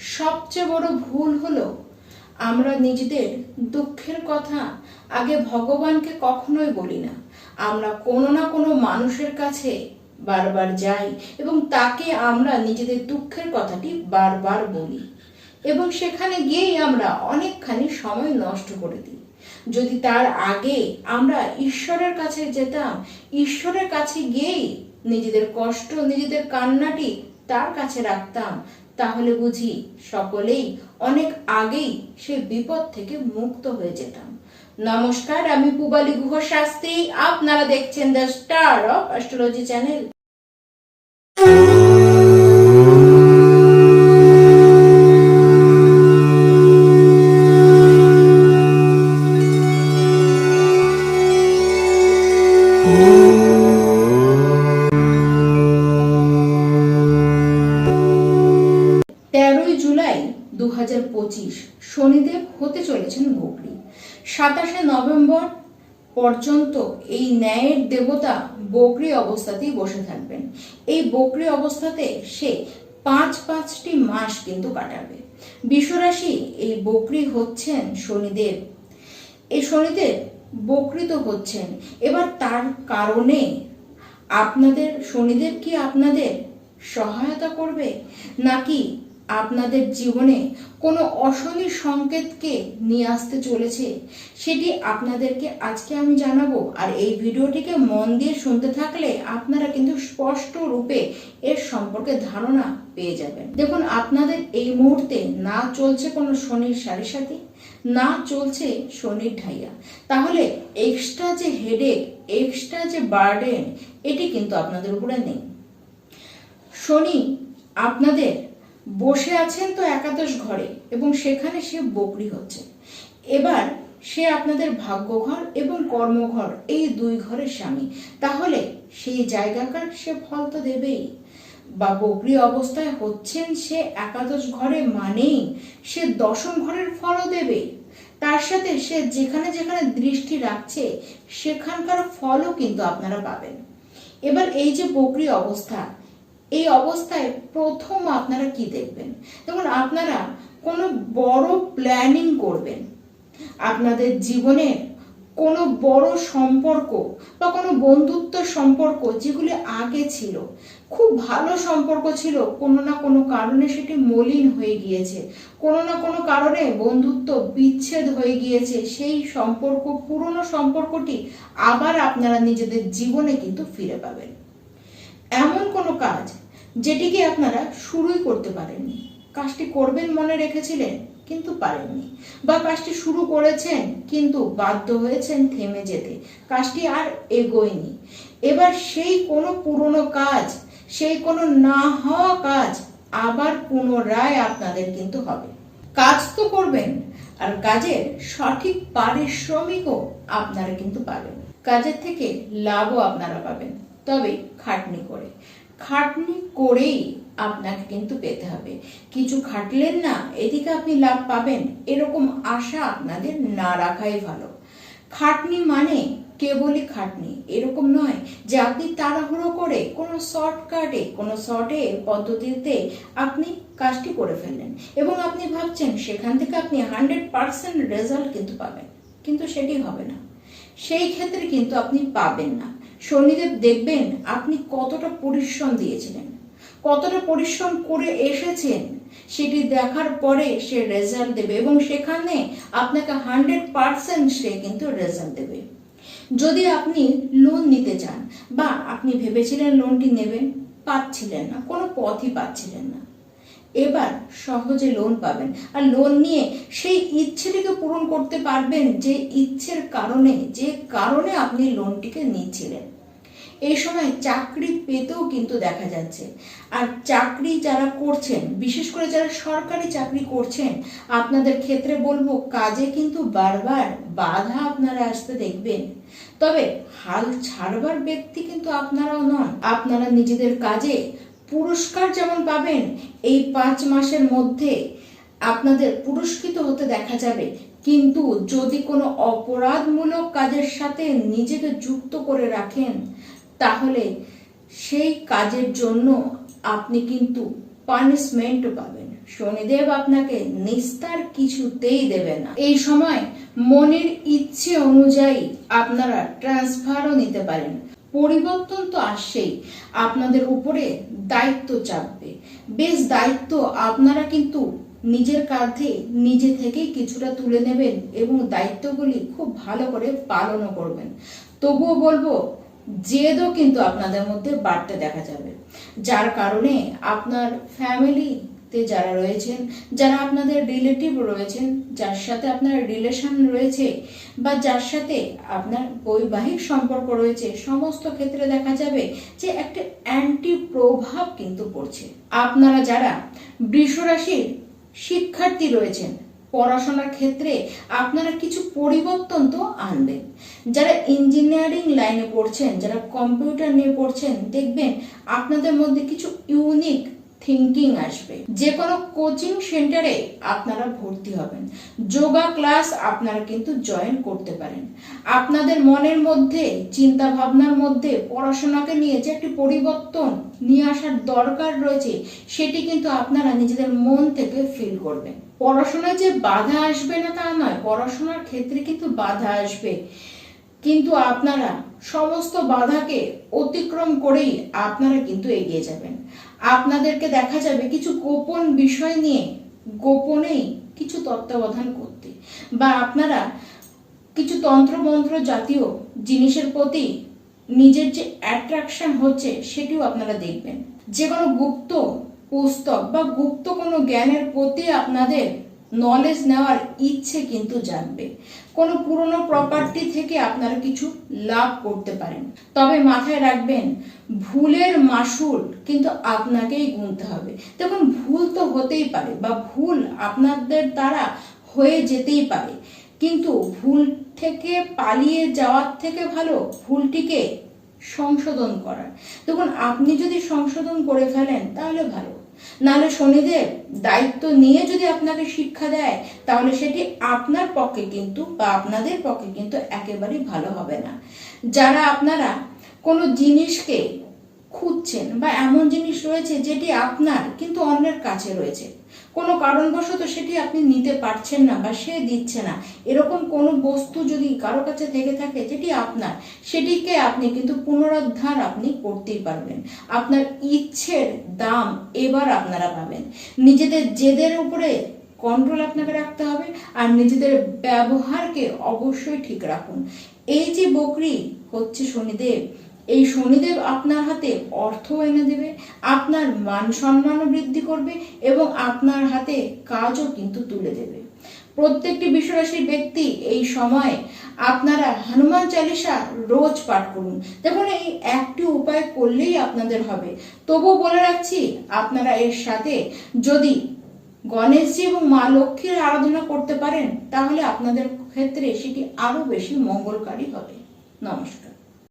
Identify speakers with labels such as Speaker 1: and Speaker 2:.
Speaker 1: সবচেয়ে বড় ভুল হলো আমরা নিজেদের দুঃখের কথা আগে ভগবানকে কখনোই বলি না। আমরা কোনো না কোনো মানুষের কাছে বারবার যাই এবং তাকে আমরা নিজেদের দুঃখের কথাটি বারবার বলি এবং সেখানে গিয়েই আমরা অনেকখানি সময় নষ্ট করে দিই। যদি তার আগে আমরা ঈশ্বরের কাছে যেতাম, ঈশ্বরের কাছে গিয়েই নিজেদের কষ্ট, নিজেদের কান্নাটি তার কাছে রাখতাম তাহলে বুঝি সকলেই অনেক আগেই সে বিপদ থেকে মুক্ত হয়ে যেতাম। নমস্কার, আমি পুবালি গুহ শাস্ত্রী আপনারা দেখছেন the star of astrology channel. Shanidev হতে চলেছেন বকরি। সাতাশে নভেম্বর পর্যন্ত এই ন্যায়ের দেবতা বকরি অবস্থাতেই বসে থাকবেন। এই বকরি অবস্থাতে সে পাঁচ পাঁচটি মাস কিন্তু কাটাবে। বিশ্বরাশি এই বকরি হচ্ছেন শনিদেব। এই শনিদেব বকৃত হচ্ছেন। এবার তার কারণে আপনাদের, শনিদেব কি আপনাদের সহায়তা করবে? নাকি আপনাদের জীবনে কোনো অশনি সংকেতকে নিয়ে আসতে চলেছে, সেটি আপনাদেরকে আজকে আমি জানাব। আর এই ভিডিওটিকে মন দিয়ে শুনতে থাকলে আপনারা কিন্তু স্পষ্ট রূপে এর সম্পর্কে ধারণা পেয়ে যাবেন। দেখুন, আপনাদের এই মুহূর্তে না চলছে কোনো শনির সারি সাথে না চলছে শনির ঢাইয়া। তাহলে এক্সট্রা যে হেডেক এক্সট্রা যে বার্ডেন এটি কিন্তু আপনাদের উপরে নেই। শনি আপনাদের বসে আছেন তো একাদশ ঘরে এবং সেখানে সে বকরি হচ্ছে। এবার সে আপনাদের ভাগ্যঘর এবং কর্মঘর, এই দুই ঘরের স্বামী। তাহলে সেই জায়গাকার সে ফল তো দেবেই। বা বকরি অবস্থায় হচ্ছেন সে একাদশ ঘরে মানেই সে দশম ঘরের ফলও দেবে। তার সাথে সে যেখানে যেখানে দৃষ্টি রাখছে, সেখানকার ফলও কিন্তু আপনারা পাবেন। এবার এই যে বকরি অবস্থা এই অবস্থায় প্রথম আপনারা কি দেখবেন? যেমন আপনারা কোনো বড় প্ল্যানিং করবেন। আপনাদের জীবনের কোনো বড় সম্পর্ক বা কোনো বন্ধুত্ব সম্পর্ক যেগুলি আগে ছিল, খুব ভালো সম্পর্ক ছিল, কোনো না কোনো কারণে সেটি মলিন হয়ে গিয়েছে। কোনো না কোনো কারণে বন্ধুত্ব বিচ্ছেদ হয়ে গিয়েছে। সেই সম্পর্ক, পুরনো সম্পর্কটি আবার আপনারা নিজেদের জীবনে কিন্তু ফিরে পাবেন। এমন কোনো কাজ যেটিকে আপনারা শুরুই করতে পারেননি। কাজটি করবেন মনে রেখেছিলেন, কিন্তু পারেননি। বা কাজটি শুরু করেছেন, কিন্তু বাধ্য হয়েছেন থেমে যেতে। কাজটি আর এগোয়নি। এবার সেই কোনো পুরনো কাজ, সেই কোনো না হওয়া কাজ আবার পুনরায় আপনাদের কিন্তু হবে। কাজ তো করবেন, আর কাজের সঠিক পারিশ্রমিকও আপনারা কিন্তু পাবেন। কাজের থেকে লাভও আপনারা পাবেন, তবে খাটনি করে। খাটনি করেই আপনাকে কিন্তু পেতে হবে। কিছু খাটলেন না, এদিকে আপনি লাভ পাবেন, এরকম আশা আপনাদের না রাখাই ভালো। খাটনি মানে কেবলই খাটনি, এরকম নয় যে আপনি তাড়াহুড়ো করে কোনো শর্টকাটে, কোনো শর্টে পদ্ধতিতে আপনি কাজটি করে ফেললেন এবং আপনি ভাবছেন সেখান থেকে আপনি হান্ড্রেড পার্সেন্ট রেজাল্ট কিন্তু পাবেন, কিন্তু সেটি হবে না। সেই ক্ষেত্রে কিন্তু আপনি পাবেন না। শনিদেব দেখবেন আপনি কতটা পরিশ্রম দিয়েছিলেন। কতটা পরিশ্রম করে এসেছেন, সেটি দেখার পরে সে রেজাল্ট দেবে এবং সেখানে আপনাকে হান্ড্রেড পার্সেন্ট সে কিন্তু রেজাল্ট দেবে। যদি আপনি লোন নিতে চান বা আপনি ভেবেছিলেন লোনটি নেবেন, পাচ্ছিলেন না, কোনো পথই পাচ্ছিলেন না। এবার সহজে লোন পাবেন। আর লোন নিয়ে সেই ইচ্ছেটিকে পূরণ করতে পারবেন যে ইচ্ছের কারণে, যে কারণে আপনি লোনটিকে নিচ্ছিলেন। এই সময় চাকরি পেতেও কিন্তু দেখা যাচ্ছে। আর চাকরি যারা করছেন, বিশেষ করে যারা সরকারি চাকরি করছেন, আপনাদের ক্ষেত্রে বলব, কাজে কিন্তু বারবার বাধা আপনারা আসতে দেখবেন। তবে হাল ছাড়বার ব্যক্তি কিন্তু আপনারাও নন। আপনারা নিজেদের কাজে পুরস্কার যেমন পাবেন, এই পাঁচ মাসের মধ্যে আপনাদের পুরস্কৃত হতে দেখা যাবে। কিন্তু যদি কোনো অপরাধমূলক কাজের সাথে নিজেকে যুক্ত করে রাখেন তাহলে সেই কাজের জন্য আপনি কিন্তু পানিশমেন্ট পাবেন। শনিদেব আপনাকে নিস্তার কিছুতেই দেবে না। এই সময় মনের ইচ্ছে অনুযায়ী আপনারা ট্রান্সফারও নিতে পারেন। পরিবর্তন তো আসছেই, আপনাদের উপরে দায়িত্ব চাপবে। বেশ দায়িত্ব আপনারা কিন্তু নিজের কাঁধে নিজে থেকেই কিছুটা তুলে নেবেন এবং দায়িত্বগুলি খুব ভালো করে পালনও করবেন। তবুও বলব জেদও কিন্তু আপনাদের মধ্যে বাড়তে দেখা যাবে। যার কারণে আপনার ফ্যামিলিতে যারা রয়েছেন, যারা আপনাদের রিলেটিভ রয়েছেন, যার সাথে আপনার রিলেশন রয়েছে বা যার সাথে আপনার বৈবাহিক সম্পর্ক রয়েছে, সমস্ত ক্ষেত্রে দেখা যাবে যে একটা অ্যান্টি প্রভাব কিন্তু পড়ছে। আপনারা যারা বৃষরাশির শিক্ষার্থী রয়েছেন পড়াশোনার ক্ষেত্রে আপনারা কিছু পরিবর্তন তো আনবেন। যারা ইঞ্জিনিয়ারিং লাইনে পড়ছেন, যারা কম্পিউটার নিয়ে পড়ছেন, দেখবেন আপনাদের মধ্যে কিছু ইউনিক থিঙ্কিং আসবে। যে কোনো কোচিং সেন্টারে আপনারা ভর্তি হবেন। যোগা ক্লাস আপনারা কিন্তু জয়েন করতে পারেন। আপনাদের মনের মধ্যে চিন্তা ভাবনার মধ্যে পড়াশোনাকে নিয়ে যে একটি পরিবর্তন নিয়ে আসার দরকার রয়েছে, সেটি কিন্তু আপনারা নিজেদের মন থেকে ফিল করবেন। পড়াশোনায় যে বাধা আসবে না তা নয়, পড়াশোনার ক্ষেত্রে কিন্তু বাধা আসবে। কিন্তু আপনারা সমস্ত বাধাকে অতিক্রম করেই আপনারা কিন্তু এগিয়ে যাবেন। আপনাদেরকে দেখা যাবে কিছু গোপন বিষয় নিয়ে গোপনেই কিছু তত্ত্বাবধান করতে। বা আপনারা কিছু তন্ত্রমন্ত্র জাতীয় জিনিসের প্রতি নিজের যে অ্যাট্রাকশন হচ্ছে সেটিও আপনারা দেখবেন। যে কোনো গুপ্ত পুস্তক বা গুপ্ত কোনো জ্ঞানের প্রতি আপনাদের নলেজ নেওয়ার ইচ্ছে কিন্তু জানবে। কোনো পুরনো প্রপার্টি থেকে আপনারা কিছু লাভ করতে পারেন। তবে মাথায় রাখবেন, ভুলের মাসুল কিন্তু আপনাকেই গুনতে হবে। দেখুন, ভুল তো হতেই পারে বা ভুল আপনাদের দ্বারা হয়ে যেতেই পারে। কিন্তু ভুল থেকে পালিয়ে যাওয়ার থেকে ভালো ভুলটিকে সংশোধন করার। দেখুন, আপনি যদি সংশোধন করে ফেলেন, তাহলে ভালো। নাহলে শনিদেব দায়িত্ব নিয়ে যদি আপনাকে শিক্ষা দেয়, তাহলে সেটি আপনার পক্ষে কিন্তু বা আপনাদের পক্ষে কিন্তু একেবারেই ভালো হবে না। যারা আপনারা কোনো জিনিসকে খুঁজছেন বা এমন জিনিস রয়েছে যেটি আপনার কিন্তু অন্যের কাছে রয়েছে কোনো কারণবশত সেটি আপনি নিতে পারছেন না বা সে দিচ্ছে না। এরকম কোনো বস্তু যদি কারও কাছে থেকে থাকে যেটি আপনার। সেটিকে আপনি কিন্তু পুনরুদ্ধার আপনি করতেই পারবেন। আপনার ইচ্ছের দাম এবার আপনারা পাবেন। নিজেদের জেদের উপরে কন্ট্রোল আপনাকে রাখতে হবে আর নিজেদের ব্যবহারকে অবশ্যই ঠিক রাখুন। এই যে বকরি, হচ্ছে শনিদেব এই শনিদেব আপনার হাতে অর্থ এনে দেবে, আপনার মান সম্মানও বৃদ্ধি করবে এবং আপনার হাতে কাজও কিন্তু তুলে দেবে। প্রত্যেকটি বিশ্বরাশির ব্যক্তি এই সময় আপনারা হনুমান চালিসা রোজ পাঠ করুন। দেখুন, এই একটি উপায় করলেই আপনাদের হবে। তবুও বলে রাখছি, আপনারা এর সাথে যদি গণেশজি এবং মা লক্ষ্মীর আরাধনা করতে পারেন, তাহলে আপনাদের ক্ষেত্রে সেটি আরও বেশি মঙ্গলকারী হবে। নমস্কার।